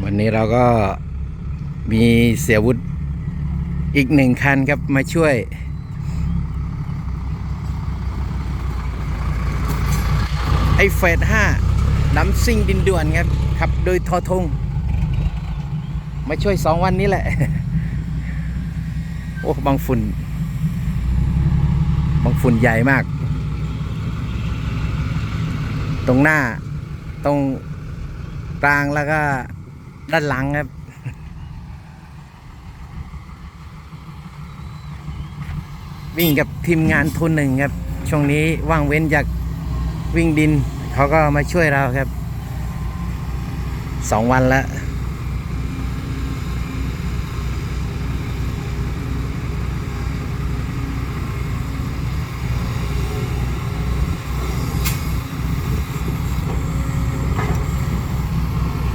วันนี้เราก็มีเสียวุธอีกหนึ่งคันครับมาช่วย ไอเฟสห้าน้ำซิ่งดินด่วนครับขับโดยทอทง มาช่วยสองวันนี้แหละ โอ้บางฝุ่น บางฝุ่นใหญ่มาก ตรงหน้า ตรงกลางแล้วก็ ด้านหลังครับ วิ่งกับทีมงานทุนหนึ่งครับ ช่วงนี้ว่างเว้นจากวิ่งดิน เขาก็มาช่วยเราครับสองวันแล้ว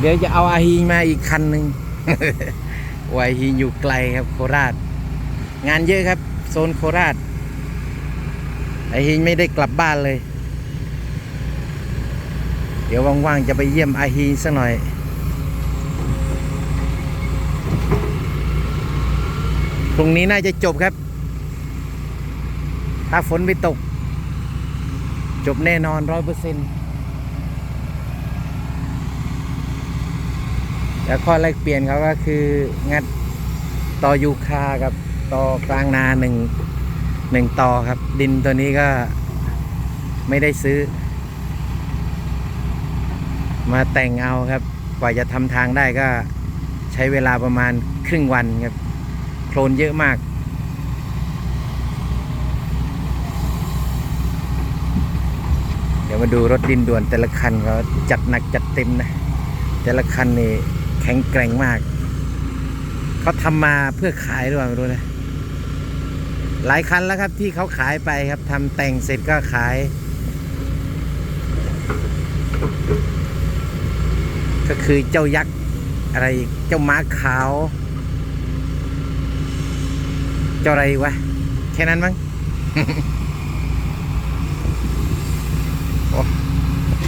ดี๋ยวจะเอาอาฮีมาอีกคันหนึ่งโอ้ยอาฮีอยู่ไกลครับโคราช งานเยอะครับ โซนโคราชไอฮีไม่ได้กลับบ้านเลย เดี๋ยวว่างๆจะไปเยี่ยมอาฮีสักหน่อยพรุ่งนี้น่าจะจบครับ ถ้าฝนไม่ตก จบแน่นอนร้อยเปอร์เซ็นต์ แล้วข้อแรกเปลี่ยนเขาก็คืองัดต่อยูคากับต่อกลางนาหนึ่งหนึ่งต่อครับ ดินตัวนี้ก็ไม่ได้ซื้อ มาแต่งเอาครับ กว่าจะทำทางได้ก็ใช้เวลาประมาณครึ่งวันครับโคลนเยอะมากเดี๋ยวมาดูรถดินด่วนแต่ละคันเขาจัดหนักจัดเต็มนะ แต่ละคันนี่ แข็งแกร่งมาก เขาทำมาเพื่อขายหรือเปล่าไม่รู้นะ หลายคันแล้วครับที่เขาขายไปครับทำแต่งเสร็จก็ขาย ก็คือเจ้ายักษ์อะไรเจ้าม้าขาว เจ้าอะไรวะ แค่นั้นมั้ง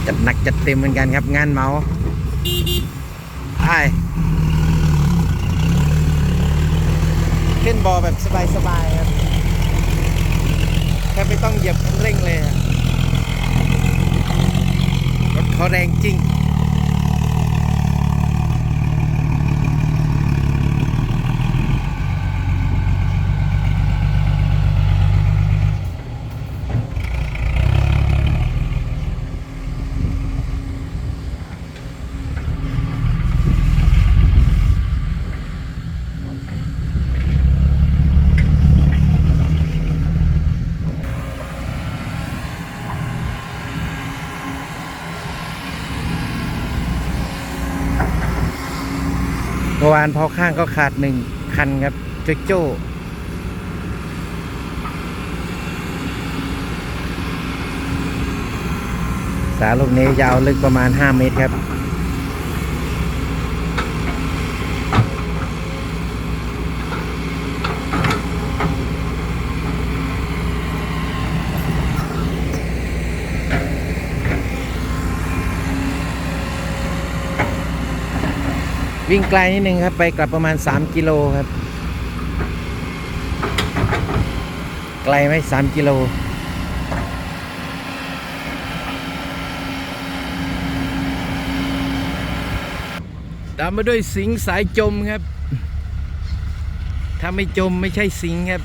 จัดหนักจัดเต็มเหมือนกันครับงานเมา ใช่ขึ้นบอแบบสบายๆครับแค่ไม่ต้องเหยียบคันเร่งเลยอะรถเขาแรงจริง เมื่อวานพอข้างก็ขาดหนึ่งคันครับโจโจ้สาลูกนี้ยาวลึกประมาณ 5 เมตรครับ วิ่งไกลนิดนึงครับ ไปกลับประมาณ 3 กิโลครับ ไกลไหม3กิโลตามมาด้วยสิงสายจมครับ ถ้าไม่จมไม่ใช่สิงครับ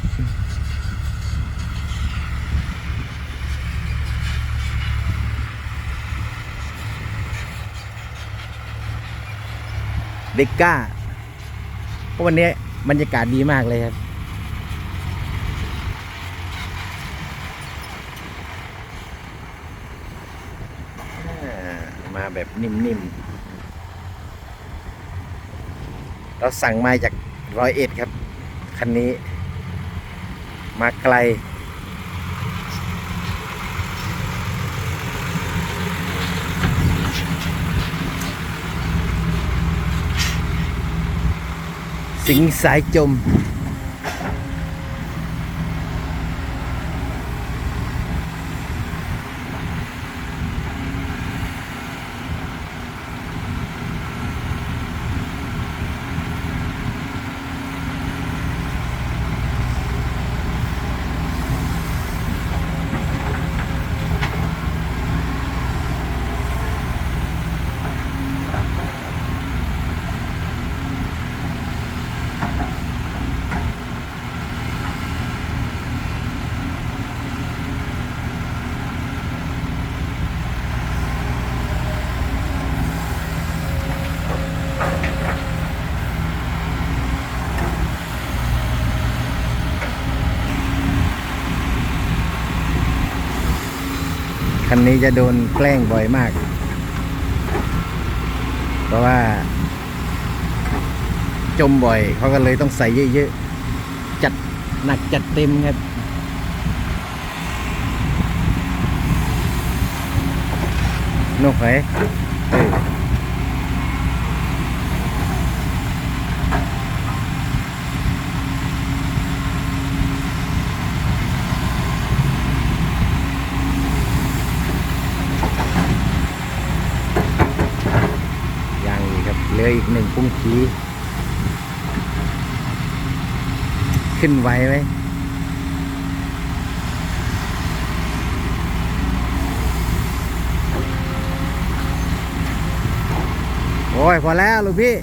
เด็กก้าเพราะวันนี้บรรยากาศดีมากเลยครับมาแบบนิ่มๆ เราสั่งมาจากร้อยเอ็ดครับ คันนี้ มาไกล สิงสายจม คันนี้จะโดนแกล้งบ่อยมาก เพราะว่า จมบ่อยเขาก็เลยต้องใส่เยอะๆ จัดหนักจัดเต็มครับนกไหเออยังอีกครับเห ลืออีกหนึ่งพุ่งขี ขึ้นไวไหมโอ้ย พอแล้วลูกพี่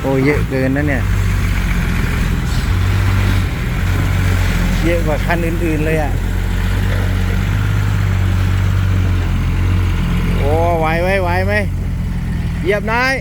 โอ้เยอะเกินนะเนี่ย เยอะกว่าคันอื่น ๆเลยอะ่ะ โอ้ไหวไหมไหวไหมเหยียบน้อย